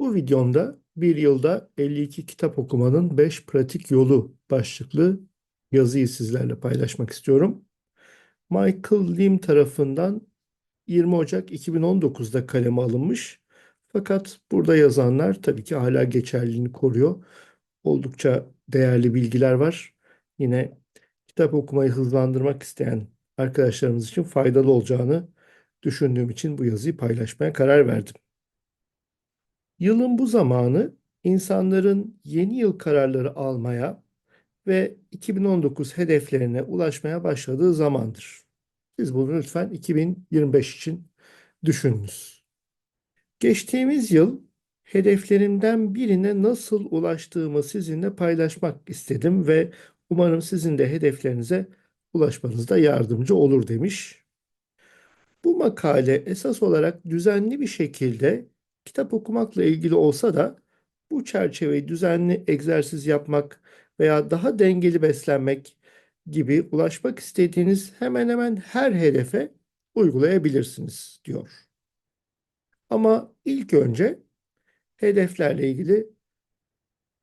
Bu videomda bir yılda 52 kitap okumanın 5 pratik yolu başlıklı yazıyı sizlerle paylaşmak istiyorum. Michael Lim tarafından 20 Ocak 2019'da kaleme alınmış. Fakat burada yazanlar tabii ki hala geçerliliğini koruyor. Oldukça değerli bilgiler var. Yine kitap okumayı hızlandırmak isteyen arkadaşlarımız için faydalı olacağını düşündüğüm için bu yazıyı paylaşmaya karar verdim. Yılın bu zamanı insanların yeni yıl kararları almaya ve 2019 hedeflerine ulaşmaya başladığı zamandır. Siz bunu lütfen 2025 için düşününüz. Geçtiğimiz yıl hedeflerimden birine nasıl ulaştığımı sizinle paylaşmak istedim ve umarım sizin de hedeflerinize ulaşmanızda yardımcı olur demiş. Bu makale esas olarak düzenli bir şekilde kitap okumakla ilgili olsa da bu çerçeveyi düzenli egzersiz yapmak veya daha dengeli beslenmek gibi ulaşmak istediğiniz hemen hemen her hedefe uygulayabilirsiniz diyor. Ama ilk önce hedeflerle ilgili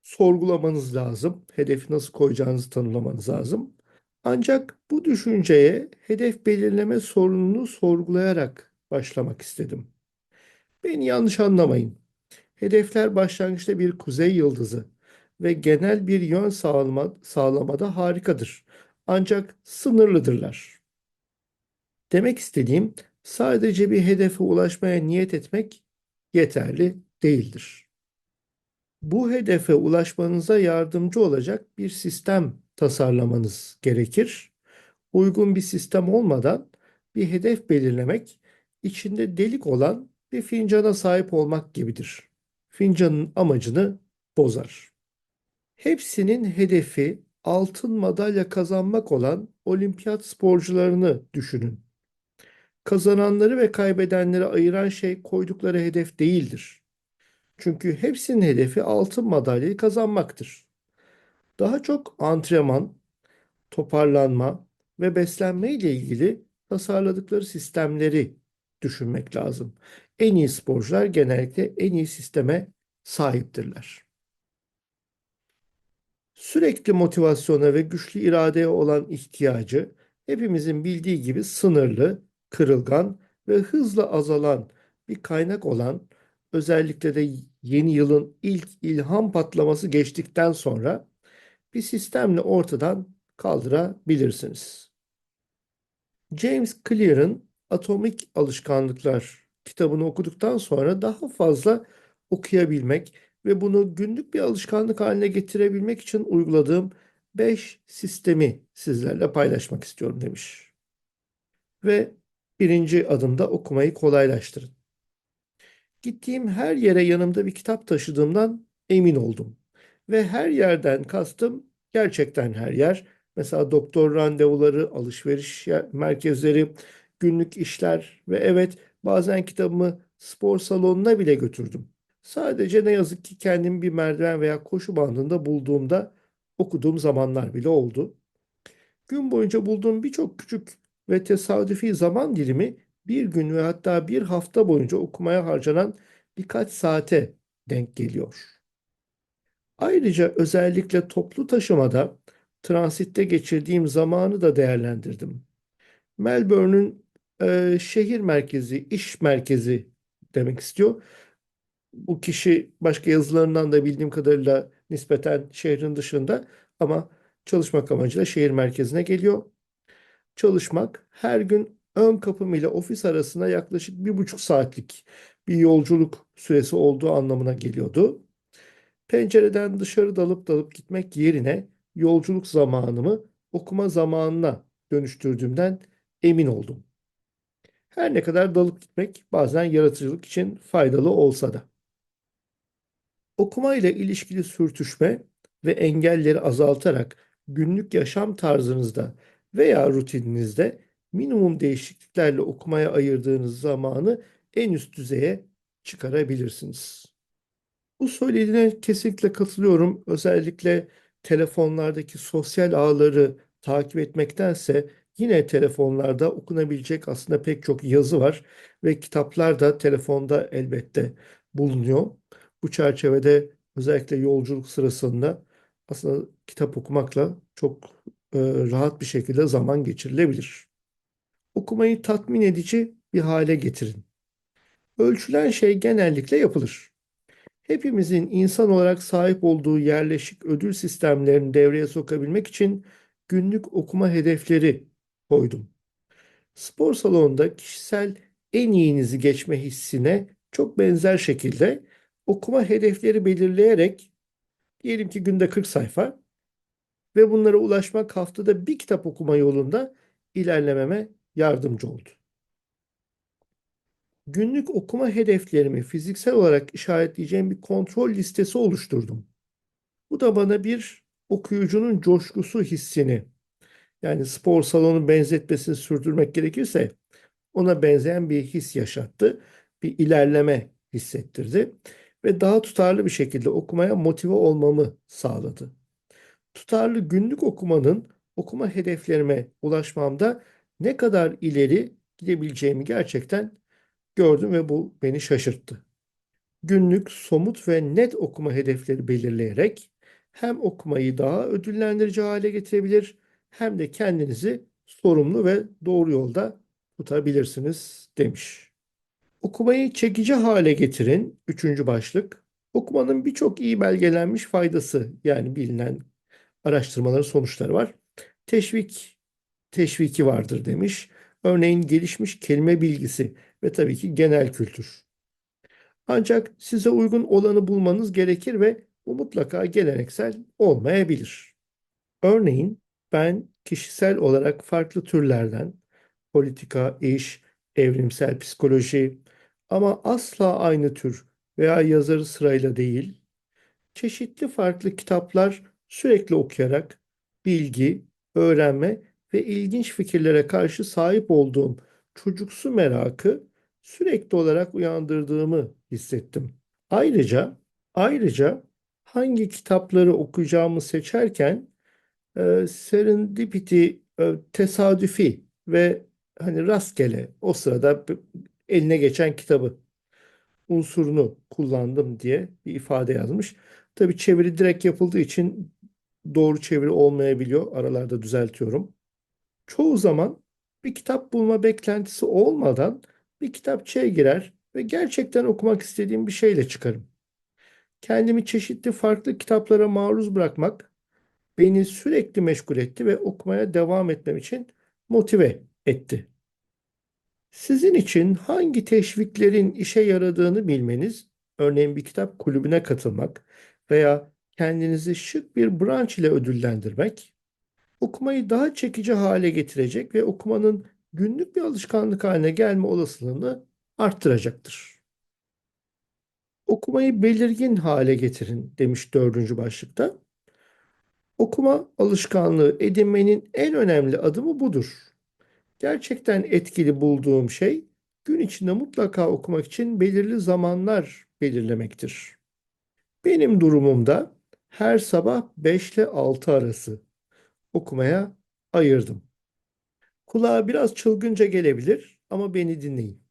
sorgulamanız lazım. Hedefi nasıl koyacağınızı tanımlamanız lazım. Ancak bu düşünceye hedef belirleme sorununu sorgulayarak başlamak istedim. Beni yanlış anlamayın. Hedefler başlangıçta bir kuzey yıldızı ve genel bir yön sağlama, sağlamada harikadır. Ancak sınırlıdırlar. Demek istediğim sadece bir hedefe ulaşmaya niyet etmek yeterli değildir. Bu hedefe ulaşmanıza yardımcı olacak bir sistem tasarlamanız gerekir. Uygun bir sistem olmadan bir hedef belirlemek içinde delik olan bir fincana sahip olmak gibidir. Fincanın amacını bozar. Hepsinin hedefi altın madalya kazanmak olan olimpiyat sporcularını düşünün. Kazananları ve kaybedenleri ayıran şey koydukları hedef değildir. Çünkü hepsinin hedefi altın madalyayı kazanmaktır. Daha çok antrenman, toparlanma ve beslenme ile ilgili tasarladıkları sistemleri düşünmek lazım. En iyi sporcular genellikle en iyi sisteme sahiptirler. Sürekli motivasyona ve güçlü iradeye olan ihtiyacı hepimizin bildiği gibi sınırlı, kırılgan ve hızla azalan bir kaynak olan özellikle de yeni yılın ilk ilham patlaması geçtikten sonra bir sistemle ortadan kaldırabilirsiniz. James Clear'ın Atomik Alışkanlıklar kitabını okuduktan sonra daha fazla okuyabilmek ve bunu günlük bir alışkanlık haline getirebilmek için uyguladığım 5 sistemi sizlerle paylaşmak istiyorum demiş. Ve birinci adımda okumayı kolaylaştırın. Gittiğim her yere yanımda bir kitap taşıdığımdan emin oldum. Ve her yerden kastım gerçekten her yer. Mesela doktor randevuları, alışveriş merkezleri, günlük işler ve evet bazen kitabımı spor salonuna bile götürdüm. Sadece ne yazık ki kendimi bir merdiven veya koşu bandında bulduğumda okuduğum zamanlar bile oldu. Gün boyunca bulduğum birçok küçük ve tesadüfi zaman dilimi bir gün ve hatta bir hafta boyunca okumaya harcanan birkaç saate denk geliyor. Ayrıca özellikle toplu taşımada transitte geçirdiğim zamanı da değerlendirdim. Melbourne'ün e, şehir merkezi, iş merkezi demek istiyor. Bu kişi başka yazılarından da bildiğim kadarıyla nispeten şehrin dışında ama çalışmak amacıyla şehir merkezine geliyor. Çalışmak her gün ön kapım ile ofis arasında yaklaşık bir buçuk saatlik bir yolculuk süresi olduğu anlamına geliyordu. Pencereden dışarı dalıp dalıp gitmek yerine yolculuk zamanımı okuma zamanına dönüştürdüğümden emin oldum. Her ne kadar dalıp gitmek bazen yaratıcılık için faydalı olsa da. Okuma ile ilişkili sürtüşme ve engelleri azaltarak günlük yaşam tarzınızda veya rutininizde minimum değişikliklerle okumaya ayırdığınız zamanı en üst düzeye çıkarabilirsiniz. Bu söylediğine kesinlikle katılıyorum. Özellikle telefonlardaki sosyal ağları takip etmektense Yine telefonlarda okunabilecek aslında pek çok yazı var ve kitaplar da telefonda elbette bulunuyor. Bu çerçevede özellikle yolculuk sırasında aslında kitap okumakla çok e, rahat bir şekilde zaman geçirilebilir. Okumayı tatmin edici bir hale getirin. Ölçülen şey genellikle yapılır. Hepimizin insan olarak sahip olduğu yerleşik ödül sistemlerini devreye sokabilmek için günlük okuma hedefleri koydum. Spor salonunda kişisel en iyinizi geçme hissine çok benzer şekilde okuma hedefleri belirleyerek diyelim ki günde 40 sayfa ve bunlara ulaşmak haftada bir kitap okuma yolunda ilerlememe yardımcı oldu. Günlük okuma hedeflerimi fiziksel olarak işaretleyeceğim bir kontrol listesi oluşturdum. Bu da bana bir okuyucunun coşkusu hissini yani spor salonu benzetmesini sürdürmek gerekirse ona benzeyen bir his yaşattı. Bir ilerleme hissettirdi ve daha tutarlı bir şekilde okumaya motive olmamı sağladı. Tutarlı günlük okumanın okuma hedeflerime ulaşmamda ne kadar ileri gidebileceğimi gerçekten gördüm ve bu beni şaşırttı. Günlük, somut ve net okuma hedefleri belirleyerek hem okumayı daha ödüllendirici hale getirebilir hem de kendinizi sorumlu ve doğru yolda tutabilirsiniz demiş. Okumayı çekici hale getirin. Üçüncü başlık. Okumanın birçok iyi belgelenmiş faydası yani bilinen araştırmaların sonuçları var. Teşvik, teşviki vardır demiş. Örneğin gelişmiş kelime bilgisi ve tabii ki genel kültür. Ancak size uygun olanı bulmanız gerekir ve bu mutlaka geleneksel olmayabilir. Örneğin ben kişisel olarak farklı türlerden politika, iş, evrimsel psikoloji ama asla aynı tür veya yazarı sırayla değil, çeşitli farklı kitaplar sürekli okuyarak bilgi, öğrenme ve ilginç fikirlere karşı sahip olduğum çocuksu merakı sürekli olarak uyandırdığımı hissettim. Ayrıca ayrıca hangi kitapları okuyacağımı seçerken e, serendipity, e, tesadüfi ve hani rastgele o sırada eline geçen kitabı unsurunu kullandım diye bir ifade yazmış. Tabii çeviri direkt yapıldığı için doğru çeviri olmayabiliyor. Aralarda düzeltiyorum. Çoğu zaman bir kitap bulma beklentisi olmadan bir kitapçıya girer ve gerçekten okumak istediğim bir şeyle çıkarım. Kendimi çeşitli farklı kitaplara maruz bırakmak beni sürekli meşgul etti ve okumaya devam etmem için motive etti. Sizin için hangi teşviklerin işe yaradığını bilmeniz, örneğin bir kitap kulübüne katılmak veya kendinizi şık bir branş ile ödüllendirmek, okumayı daha çekici hale getirecek ve okumanın günlük bir alışkanlık haline gelme olasılığını arttıracaktır. Okumayı belirgin hale getirin demiş dördüncü başlıkta. Okuma alışkanlığı edinmenin en önemli adımı budur. Gerçekten etkili bulduğum şey gün içinde mutlaka okumak için belirli zamanlar belirlemektir. Benim durumumda her sabah 5 ile 6 arası okumaya ayırdım. Kulağa biraz çılgınca gelebilir ama beni dinleyin.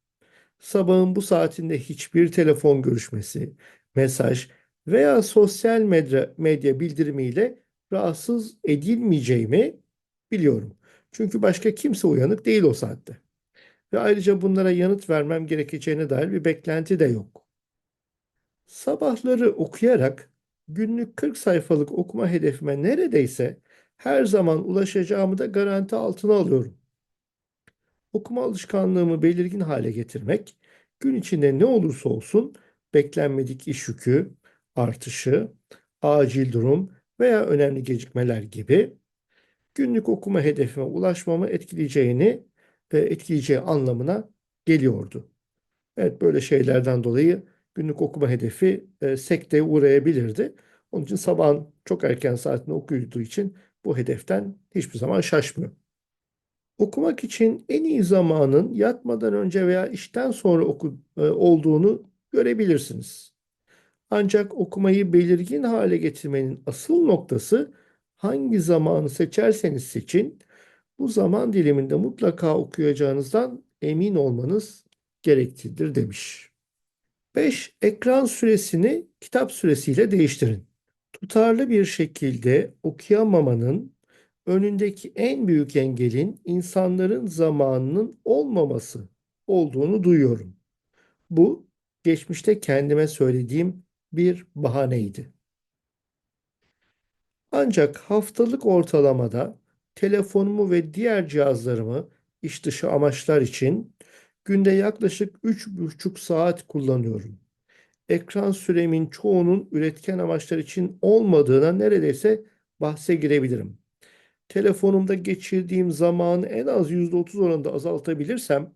Sabahın bu saatinde hiçbir telefon görüşmesi, mesaj veya sosyal medya, medya bildirimiyle rahatsız edilmeyeceğimi biliyorum. Çünkü başka kimse uyanık değil o saatte. Ve ayrıca bunlara yanıt vermem gerekeceğine dair bir beklenti de yok. Sabahları okuyarak günlük 40 sayfalık okuma hedefime neredeyse her zaman ulaşacağımı da garanti altına alıyorum. Okuma alışkanlığımı belirgin hale getirmek, gün içinde ne olursa olsun beklenmedik iş yükü, artışı, acil durum veya önemli gecikmeler gibi günlük okuma hedefime ulaşmamı etkileyeceğini ve etkileyeceği anlamına geliyordu. Evet böyle şeylerden dolayı günlük okuma hedefi e, sekteye uğrayabilirdi. Onun için sabahın çok erken saatinde okuyduğu için bu hedeften hiçbir zaman şaşmıyor. Okumak için en iyi zamanın yatmadan önce veya işten sonra oku, e, olduğunu görebilirsiniz. Ancak okumayı belirgin hale getirmenin asıl noktası hangi zamanı seçerseniz seçin, bu zaman diliminde mutlaka okuyacağınızdan emin olmanız gereklidir demiş. 5. Ekran süresini kitap süresiyle değiştirin. Tutarlı bir şekilde okuyamamanın önündeki en büyük engelin insanların zamanının olmaması olduğunu duyuyorum. Bu geçmişte kendime söylediğim bir bahaneydi. Ancak haftalık ortalamada telefonumu ve diğer cihazlarımı iş dışı amaçlar için günde yaklaşık 3,5 saat kullanıyorum. Ekran süremin çoğunun üretken amaçlar için olmadığına neredeyse bahse girebilirim. Telefonumda geçirdiğim zamanı en az %30 oranında azaltabilirsem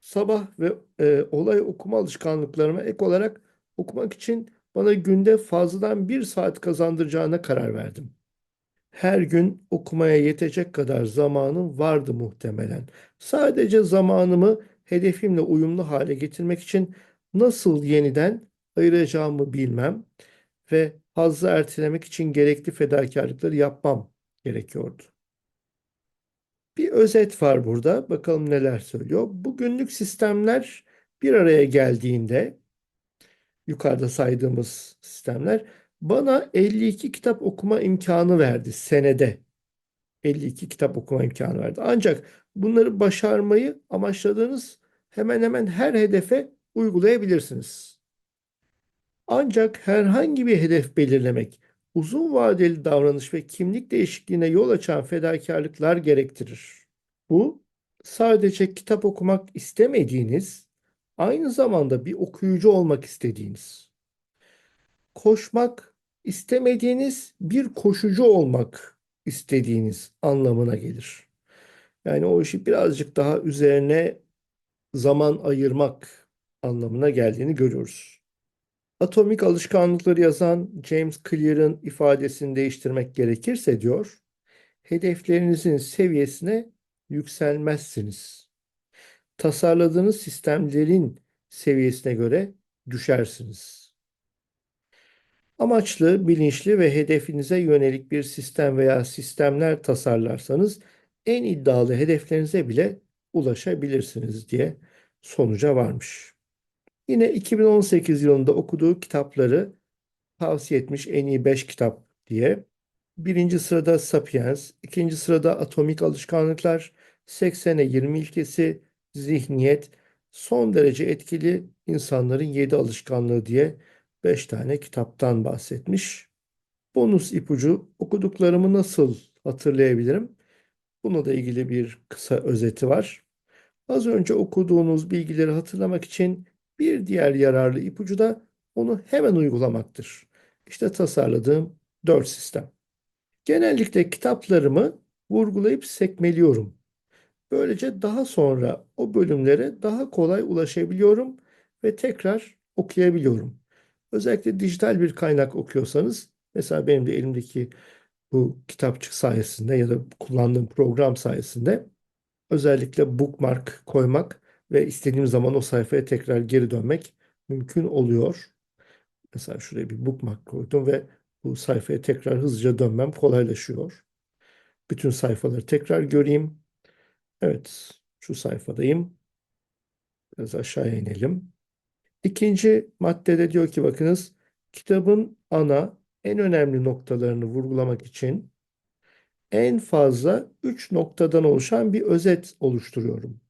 sabah ve e, olay okuma alışkanlıklarıma ek olarak okumak için bana günde fazladan bir saat kazandıracağına karar verdim. Her gün okumaya yetecek kadar zamanım vardı muhtemelen. Sadece zamanımı hedefimle uyumlu hale getirmek için nasıl yeniden ayıracağımı bilmem ve hazzı ertelemek için gerekli fedakarlıkları yapmam gerekiyordu. Bir özet var burada. Bakalım neler söylüyor. Bugünlük sistemler bir araya geldiğinde yukarıda saydığımız sistemler bana 52 kitap okuma imkanı verdi senede. 52 kitap okuma imkanı verdi. Ancak bunları başarmayı amaçladığınız hemen hemen her hedefe uygulayabilirsiniz. Ancak herhangi bir hedef belirlemek uzun vadeli davranış ve kimlik değişikliğine yol açan fedakarlıklar gerektirir. Bu sadece kitap okumak istemediğiniz, aynı zamanda bir okuyucu olmak istediğiniz. Koşmak istemediğiniz bir koşucu olmak istediğiniz anlamına gelir. Yani o işi birazcık daha üzerine zaman ayırmak anlamına geldiğini görüyoruz. Atomik alışkanlıkları yazan James Clear'ın ifadesini değiştirmek gerekirse diyor, hedeflerinizin seviyesine yükselmezsiniz. Tasarladığınız sistemlerin seviyesine göre düşersiniz. Amaçlı, bilinçli ve hedefinize yönelik bir sistem veya sistemler tasarlarsanız en iddialı hedeflerinize bile ulaşabilirsiniz diye sonuca varmış. Yine 2018 yılında okuduğu kitapları tavsiye etmiş en iyi 5 kitap diye. Birinci sırada Sapiens, ikinci sırada Atomik Alışkanlıklar, 80'e 20 ilkesi, Zihniyet, son derece etkili insanların 7 alışkanlığı diye 5 tane kitaptan bahsetmiş. Bonus ipucu okuduklarımı nasıl hatırlayabilirim? Bununla da ilgili bir kısa özeti var. Az önce okuduğunuz bilgileri hatırlamak için bir diğer yararlı ipucu da onu hemen uygulamaktır. İşte tasarladığım 4 sistem. Genellikle kitaplarımı vurgulayıp sekmeliyorum. Böylece daha sonra o bölümlere daha kolay ulaşabiliyorum ve tekrar okuyabiliyorum. Özellikle dijital bir kaynak okuyorsanız, mesela benim de elimdeki bu kitapçık sayesinde ya da kullandığım program sayesinde özellikle bookmark koymak ve istediğim zaman o sayfaya tekrar geri dönmek mümkün oluyor. Mesela şuraya bir bookmark koydum ve bu sayfaya tekrar hızlıca dönmem kolaylaşıyor. Bütün sayfaları tekrar göreyim. Evet, şu sayfadayım. Biraz aşağıya inelim. İkinci maddede diyor ki bakınız kitabın ana en önemli noktalarını vurgulamak için en fazla 3 noktadan oluşan bir özet oluşturuyorum.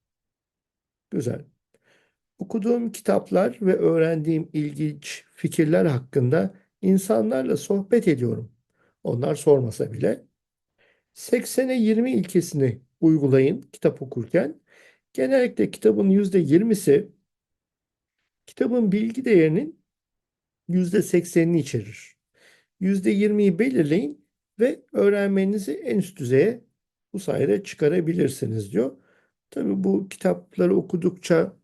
Güzel. Okuduğum kitaplar ve öğrendiğim ilginç fikirler hakkında insanlarla sohbet ediyorum. Onlar sormasa bile. 80'e 20 ilkesini uygulayın kitap okurken. Genellikle kitabın %20'si kitabın bilgi değerinin %80'ini içerir. %20'yi belirleyin ve öğrenmenizi en üst düzeye bu sayede çıkarabilirsiniz diyor. Tabii bu kitapları okudukça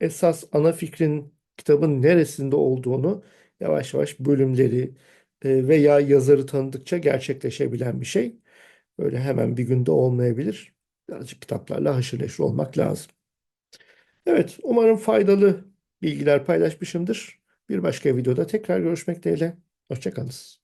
esas ana fikrin kitabın neresinde olduğunu yavaş yavaş bölümleri e, veya yazarı tanıdıkça gerçekleşebilen bir şey. Öyle hemen bir günde olmayabilir. Birazcık kitaplarla haşır neşir olmak lazım. Evet, umarım faydalı bilgiler paylaşmışımdır. Bir başka videoda tekrar görüşmek dileğiyle. Hoşçakalın.